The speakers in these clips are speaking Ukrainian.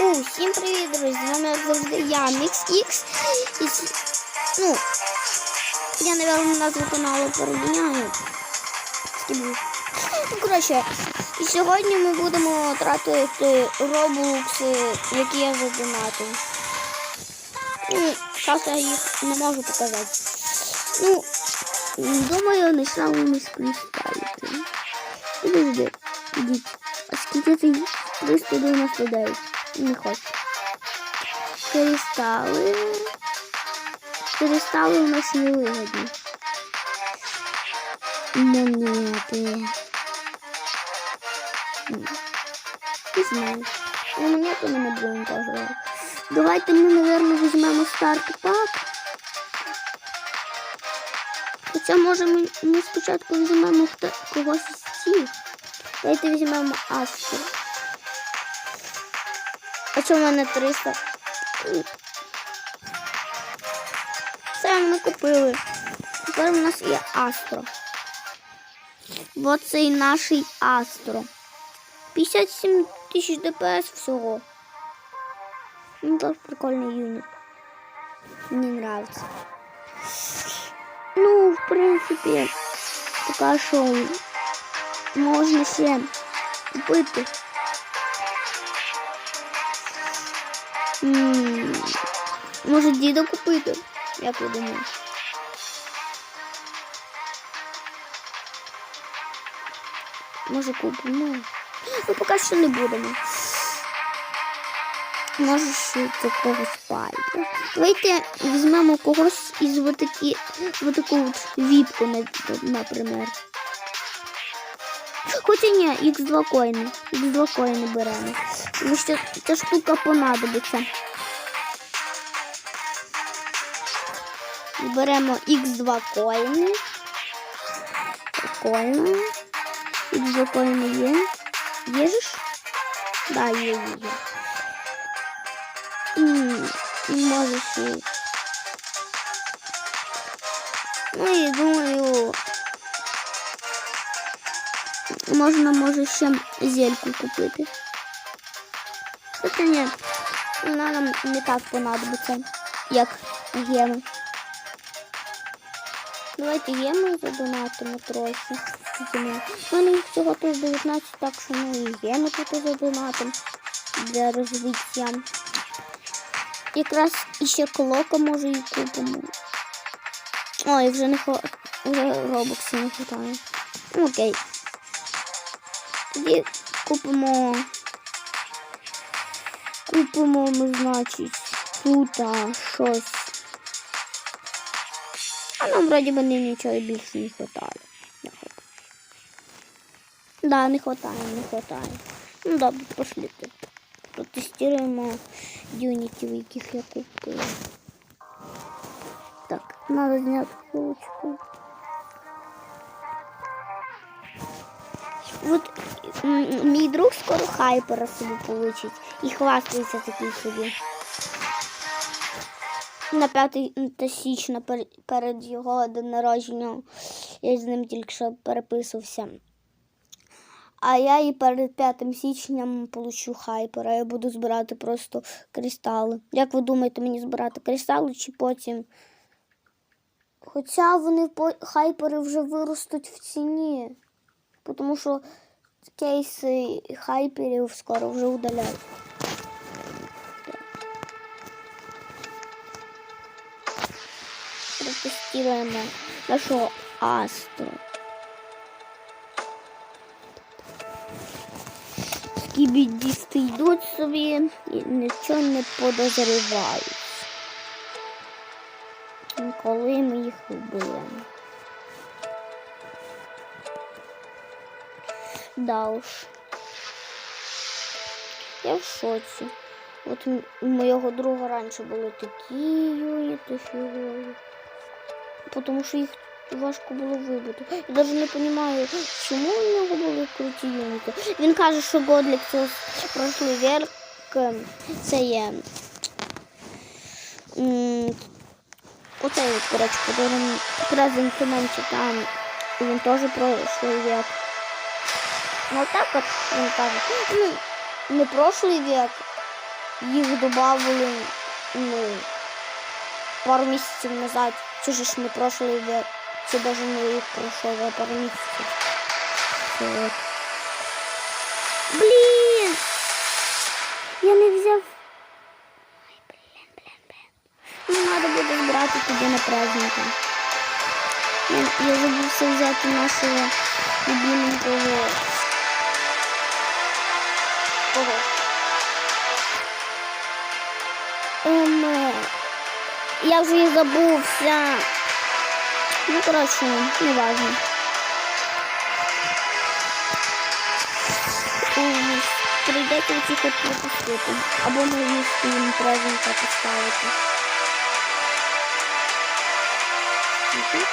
Усім привіт, друзі! З вами завжди я, MixX. І, ну, я, напевно, назву каналу переміняю. Ну, коротше, і сьогодні ми будемо тратити робокси, які я задонатив. Ну, зараз я їх не можу показати. Ну, думаю, не самими скрісталити. Підожди, ідіть. А скільки ти? 399. Не хочу. Кристали. Кристали у нас не вигодні. Монети. М. Ти знаєш. Ну, монети ми не будемо поживати. Давайте ми, мабуть, візьмемо старт пак. Хоча, може, ми, ми спочатку візьмемо хто, когось з цих. Давайте візьмемо Астру. Чому в мене 300? Це ми купили. Тепер у нас є Астро. Вот цей наш Астро. 57 тисяч ДПС всього. Ну, так прикольний юніт. Мені нравится. Ну, в принципі, поки що можна ще купити. Може діда купити, як ви думаєте? Може купимо. Ну, поки що не будемо. Може ще це когось пайде. Давайте візьмемо когось із отакі, отаку от віпку, на- наприклад. Хоча ні, X2 коїни. X2 коїни беремо. Тому що ця штука понадобиться. Беремо X2 коїни. Прикольно. X2 коїни є. Є ж? Да, є, є, є. М, Може ще. Ну і думаю, можна може ще зельку купити. Ні, вона нам не так понадобиться, як геми. Давайте геми задонатимо трохи. У мене їх всього тут 19, так що ну і геми тут задонатимо для розвиття. Якраз іще клока може і купимо. Ой, вже не хо... вже робоксів не хватає. Окей. Тоді купимо. Купимо ми, значить, тут щось. А нам вроді би нічого більше не. Не. Да, не хватає, не хватає. Ну добре, пошли тут. Протестуємо юнітів, яких я купив. Так, надо зняти кулочку. Вот мій друг скоро хайпера собі получить і хвастається такий собі. На 5 січня перед його день народження я з ним тільки що переписувався. А я і перед 5 січням получу хайпера. Я буду збирати просто кристали. Як ви думаєте, мені збирати кристали чи потім? Хоча вони хайпери вже виростуть в ціні. Тому що кейси хайперів скоро вже удаляють. Протестуємо нашого Астро. Скібідісти йдуть собі і нічого не подозрівають. Коли ми їх вбили. Да уж. Я в шоці. От у моєго друга раніше були такі юніти фігові. Тому що їх важко було вибити. Я навіть не розумію, чому у нього були круті юніти. Він каже, що Годлік це век, е, це є. Оцей, от, коротше, которым Презент Фінансі там він теж прошлий век. Ну так от він каже. Ну, не прошлий век, їх додали ну, пару місяців назад. Це ж не прошлий век. Це навіть не рік пройшов, а пару. Це от. Блін! Я не взяв. Ай, блін, блін, блін. Ну, треба буде збирати туди на праздники. Я, я забувся взяти нашого любименького. я вже і забувся. Ну, коротше, не важно. Ем, Прийдеться ці хоч пропустити. Або можна їм презента поставити. Мгм.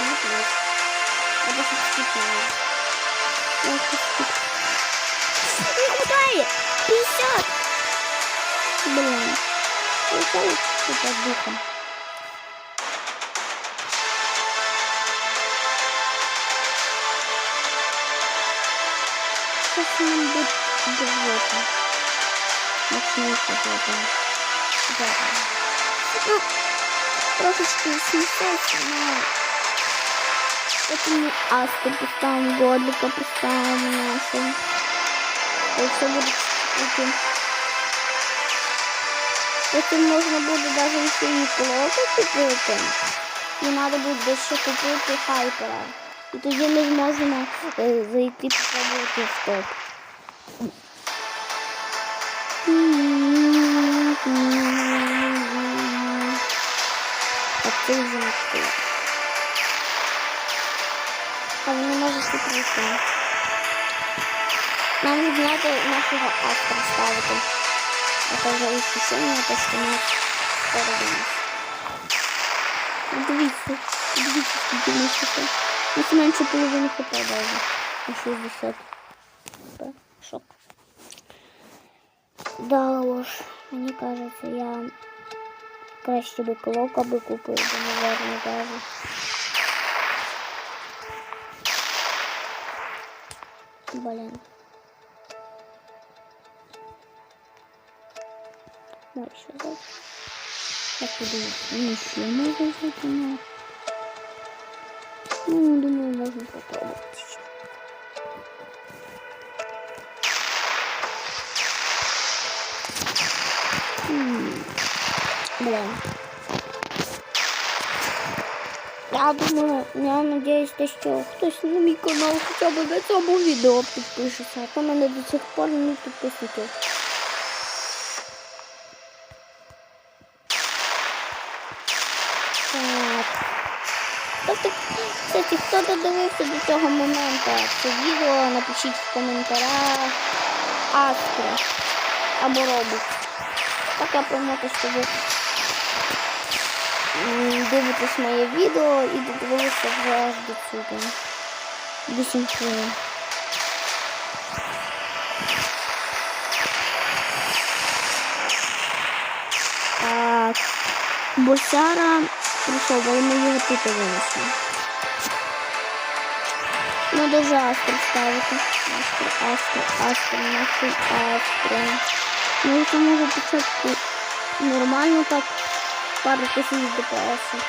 Ну, вот. Або щось скіпнуло. Я щось скіп- Не хватає! 50! Блин. Ушел что-то духом. Сейчас нам будет животное. Начну с животного. Да. Ну, трошечки смеется, но... Это не Асту поставим, Годлика поставим нашу. И все будет таким. Потім можна буде навіть ще і плохо купити. І треба буде ще купити хайпера. І тоді ми зможемо е, зайти попробувати в топ. Так, це вже не стоїть. А не може ще прийти. Нам відняти нашого автора ставити. Это уже исключение, то что мы поровняем. Дивіться, дивіться, скільки в нас хп. У нас менше половини хп даже. На 60. хп. Шок. Да уж, мені кажется, я краще би клока би купив, бо, наверное, даже. Блин. Ну, еще взять. Как вы думаете, еще можно взять на? Ну, думаю, можно попробовать еще. М, Блин. Я думаю, я надеюсь, то, що хтось на мій канал хоча б на цьому відео підпишеться, а то мене до сих пор не підписують. Хто додивився до цього моменту це відео, напишіть в коментарях Астро або Робот. Така помилка, що ви дивитесь моє відео і додивилися вже аж до цього. До 7 хвилин. Так. Босяра прийшов, але ми його тут винесли. Ну, дуже астро ставити. Астро, астро, астро, нахуй астро. Ну, це може спочатку нормально так пару тисяч ДПС.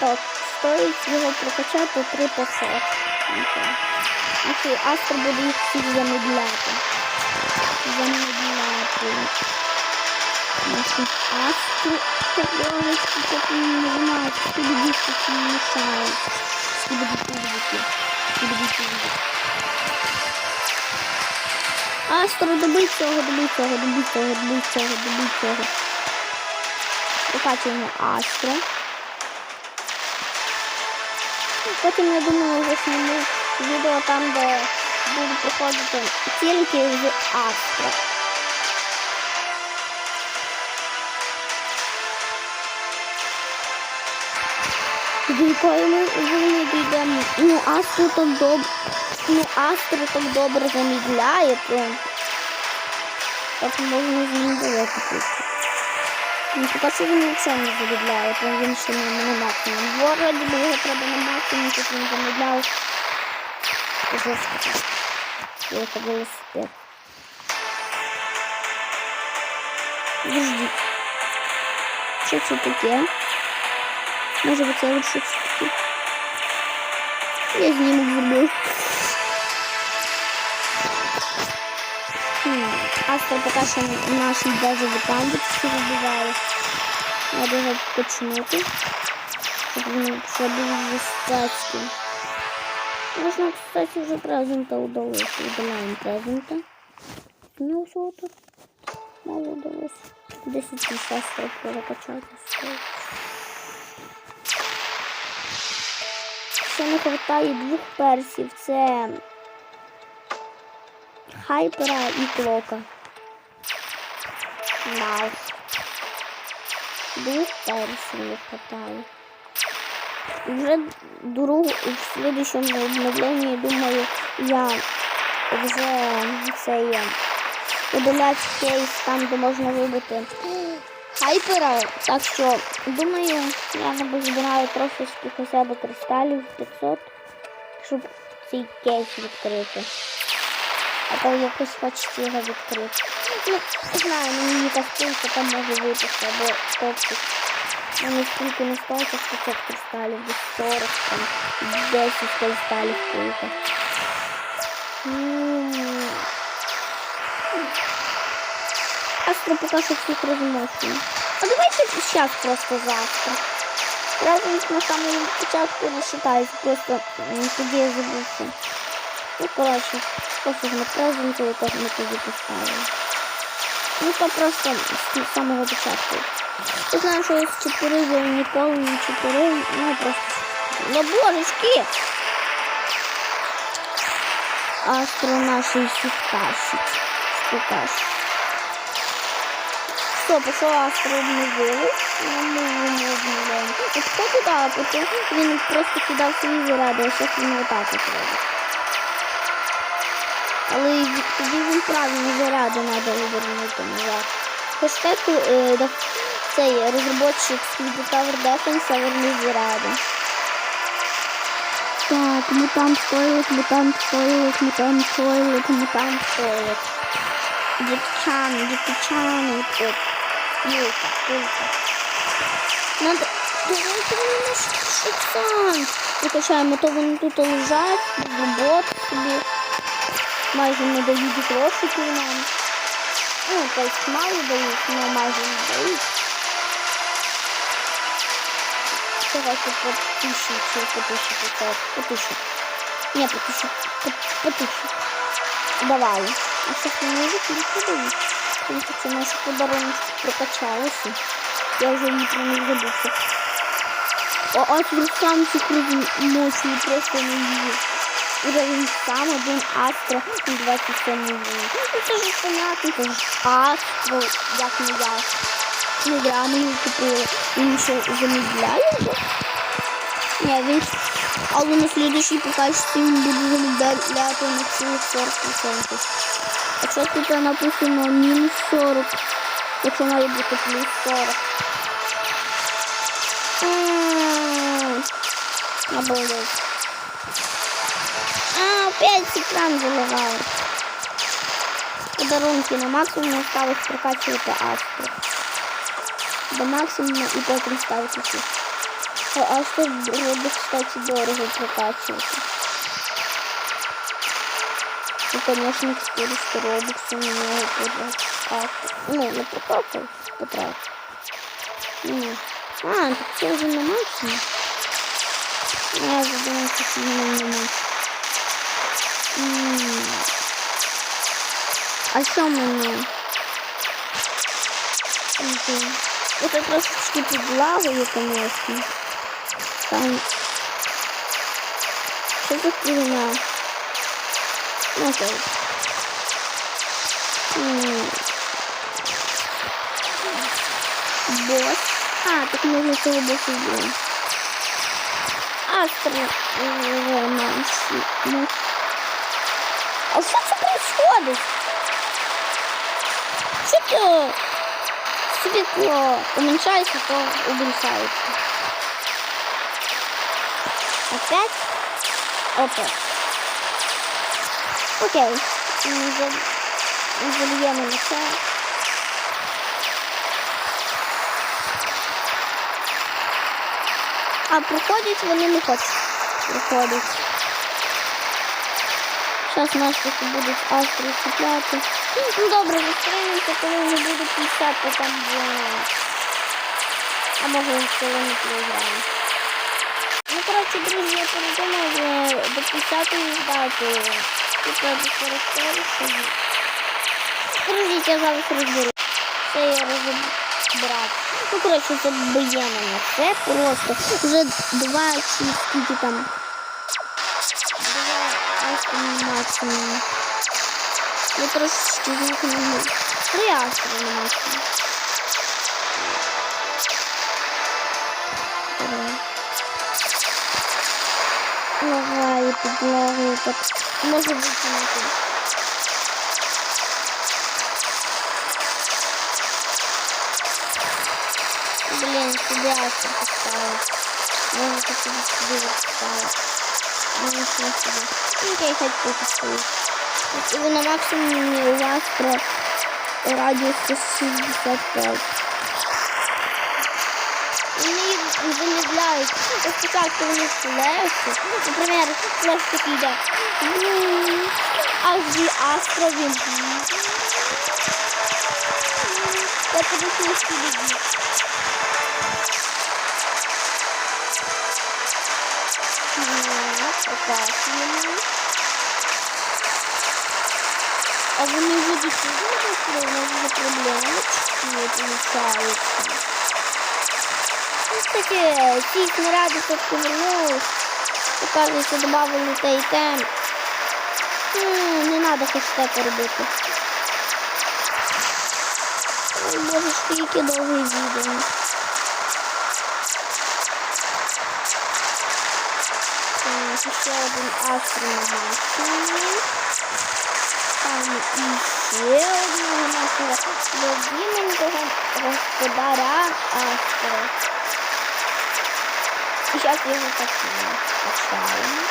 Так, стоїть його прокачати 3 500. Окей, астро буде їх всіх замедляти. Замедляти. Значит, астру таблетки как не нажимают, чтобы дискуссии не мешают. Чтобы дискуссии. Чтобы дискуссии. Астру добить цього, добить цього, добить цього, добить цього, добить цього. Прокачуємо Астро. Потім, я думаю, вже зніму відео там, де буду проходити тільки з Астро. До якої ми не дійдемо. Ну, так добре. Ну, Астро так добре замідляє, то так можна з ним далеко. Ну, поки що він взагалі не замідляє, то він ще не на максимум. В городі би його треба на максимум, щоб він замідляв. Жорстко так. это велосипед. Подождіть. Що це таке? Може бути це лише таке? Я зробив. Хм. Астра поки що наш йде за віканди, всі вибивали. Треба його починити. Щоб він ще був кстати, вже презента удалося. Видаляємо презента. У нього тут мало удалося. 10 тисяч стоїть прокачати. Ще не вистачає двох персів. Це хайпера і клока. Вау. Двох персів не вистачає. Вже другу в слідчому обновленні, думаю, я вже це є удалять кейс там, де можна вибити хайпера. Так що, думаю, я не збираю трошечки хоча б кристалів 500, щоб цей кейс відкрити. А то якось хочеться його відкрити. Ну, не знаю, мені якась пулька там може випасти, або топчик. Вони скільки не стоїть, 500 кристалів, десь 40, там, 10 кристалів пулька. Астро поки що всіх розмовчує. А давайте зараз просто завтра. Разом на самому початку не вважається, просто м, тоді я забувся. Ну, коротше, пофіг на презент, я теж не тоді поставила. Ну, то просто з самого початку. Я знаю, що я з 4 я ніколи не 4, ну просто. Ну, божечки! Астро нашої всіх тащить. Все, Астро обновили. Ну, ми йому обновляємо. От хто туди, а потім він просто кидав свої заряди, а зараз він отак от робить. Але тоді він правильно заряди треба вивернути назад. Хештег да- цей розробочик Speed Tower Defense вернув заряди. Так, мутант тойлет, мутант тойлет, мутант тойлет, мутант тойлет. Дівчани, дівчани, тут. Юлка, юлка. Надо... Давайте вони наш шиксан. Викачаємо, то вони тут лежать, robot собі. Майже не дають грошиків нам. Ну, тобто мало дають, але майже не дають. Давайте по тысяче чи по тысяче пятьсот. По тысяче. Не, по тысяче. По, по тысяче. Давай. А сейчас не может не подают. Потому что наши подарунки прокачалась. Я уже не про них забылся. А, а сам секрет мощный просто не вижу. Уровень сам один Астро і 27 рівень. Ну це ж понятно, це Астро, як не я. Не я мені купила. Замедляє його. Ні, він... Але на слідуючий покажці він буде замедляти на цілих 40%. А що тут написано мінус 40, якщо має бути плюс 40. М, Обалдеть. А, опять экран заливает. Подарунки на максимум осталось прокачивать астру. До максимума и потом ставить еще. А астру вроде, кстати, дорого прокачивать. И, конечно, 400 робоксов на него потратить. Ну, не прокачивать, потратить. М. А, так все уже на максимум. Я задумала, что на максимум. М. А що мені? Мгм. Это трошечки підлагою, конечно. Там. Що за фігня? Окей. М. Босс. А, так можна цього босса зробити. Астро. Ну, а что это происходит? Что это? Светло уменьшается, то уменьшается. Опять? Опять. Окей. зальємо на це. А проходять вони не хочуть. Проходять. Зараз нас тут будуть астри цепляти. Ну добре, зустрінемося, коли вже буде 50, там буде. А може коли не програємо. Ну, коротше, друзі, я передумав е, до 50-ї здати. Типа до 44 Друзі, я зараз розберу. Це я розібрав. Ну, коротше, це б'є мене. Це просто вже два чи скільки там. Два астри максимум. Я трошечки звук не можу. Три астри на максимум. Давай. Лагає Підлагою, так може викинути. Блін, сюди астр поставить. Може хотіти сюди поставити. Ну, нічого собі. Ну, окей, хай тут стоїть. І на максимумі у вас про радіус 165. Замедляють. Ось спочатку вони флешки. Наприклад, флеш такий йде. Бум. Аж зі астро. Я що люблю. Показуємо. А вони будуть видно, що у нас вже проблеми не получаються. Кстати, ці снаряди тут повернулись. Показується, добавили те і те. Не треба хештег робити. Боже, скільки довгий відео. Ще один астронавт. Там іще одного нашого любименького господаря Астро. І зараз його качаємо. Качаємо.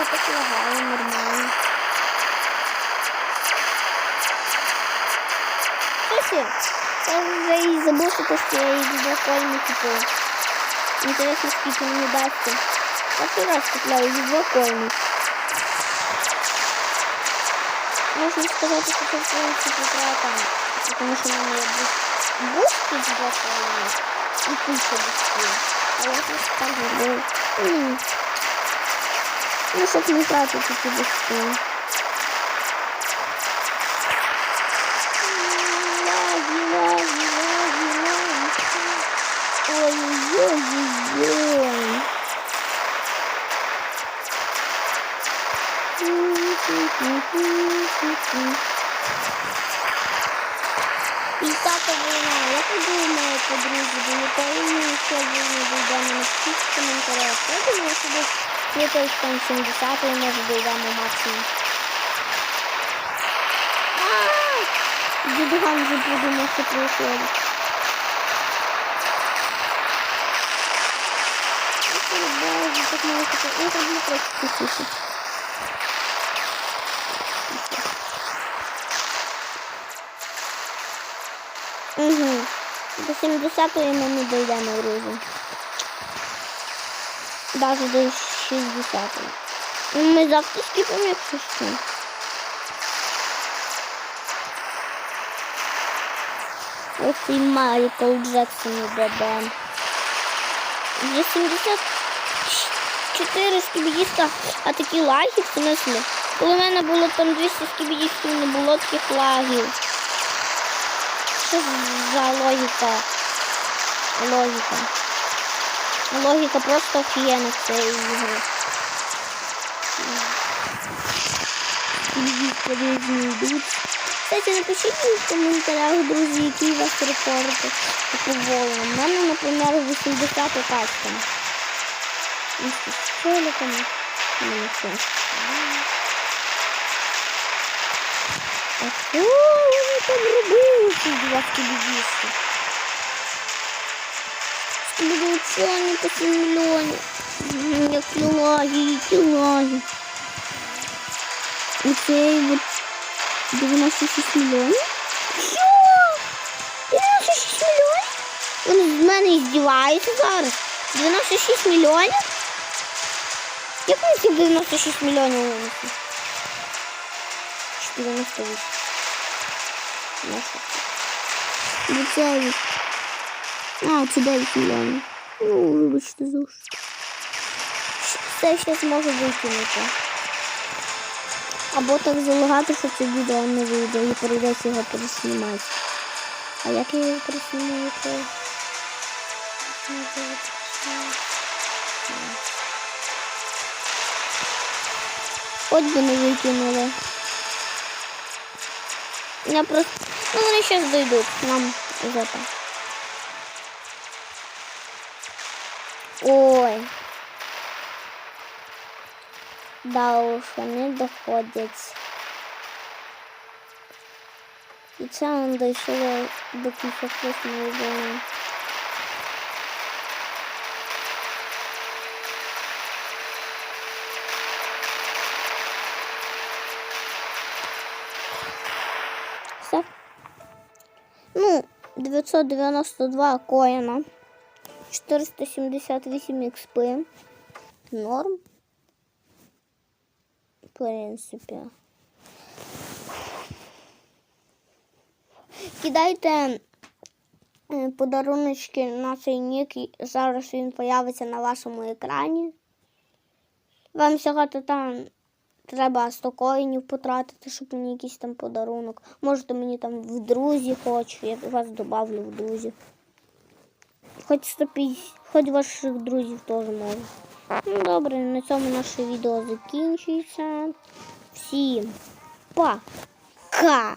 Ось так лагає нормально. Кстати, я вже і забув, що я її двокольний купив. Интересно, скільки мені дасться. Перший раз купляю двокольний. Можна сказати, що це в принципі круто, тому що в мене є бустки двокольні і куча бустів. А я просто так. М. Ну, щоб не тратити ці бустки. Лаги, лаги, лаги, лаги. Ой-ой-ой-ой. П'ятата війна. Як ви думаєте, друзі, думаєте, що війна дійдемо на всіх коментарях? Я думаю, що десь якось там 70 може дійдемо максимум. Дідуган вже подумав, що происходить. Боже, так мало таке. Я роблю просто тихіше. Угу. До 70-ї ми не дійдемо, друзі. Навіть до 60-ї. Ну, Ми завтра скіпимо, якщо що. Ось і Майкл Джексон іде. Вже 74 скібідіста, а такі лаги, в смислі. Коли в мене було там 200 скібідістів, не було таких лагів. Що за логіка? Логіка. Логіка просто офігенна в цієї ігри. Кстати, напишіть в коментарях, друзі, які у вас рекорди по волам. У мене, наприклад, 80 качка. З столиками. Ну, все. Що вони там робили, ці два? Скібіді учені по 7 мільйонів. Які лаги, які лаги. І цей от 96 мільйонів. Що? 96 мільйонів? Вони з мене здіваються зараз. 96 мільйонів? Як ці 96 мільйонів винесли? 98. На що це? 9. А, це 9 мільйонів. Ну, вибачте, що. Це ще зможу викинути. Або так залагати, що це відео не вийде і прийдеться його переснімати. А як я його переснімаю. Хоч би не викинули. Я просто... Ну, вони зараз дойдуть нам за так. Ой. Да уж, вони доходять. І це он дійшло до 58 зони. Все. Ну, 992 коїна. 478 XP. Норм. В принципі. Кидайте е, подаруночки на цей нік. Зараз він появиться на вашому екрані. Вам всього-то там треба 100 коїнів потратити, щоб мені якийсь там подарунок. Можете мені там в друзі хочу, я вас добавлю в друзі. Хоч 150, хоч ваших друзів теж можу. Ну добре, на цьому наше відео закінчується. Всім пока!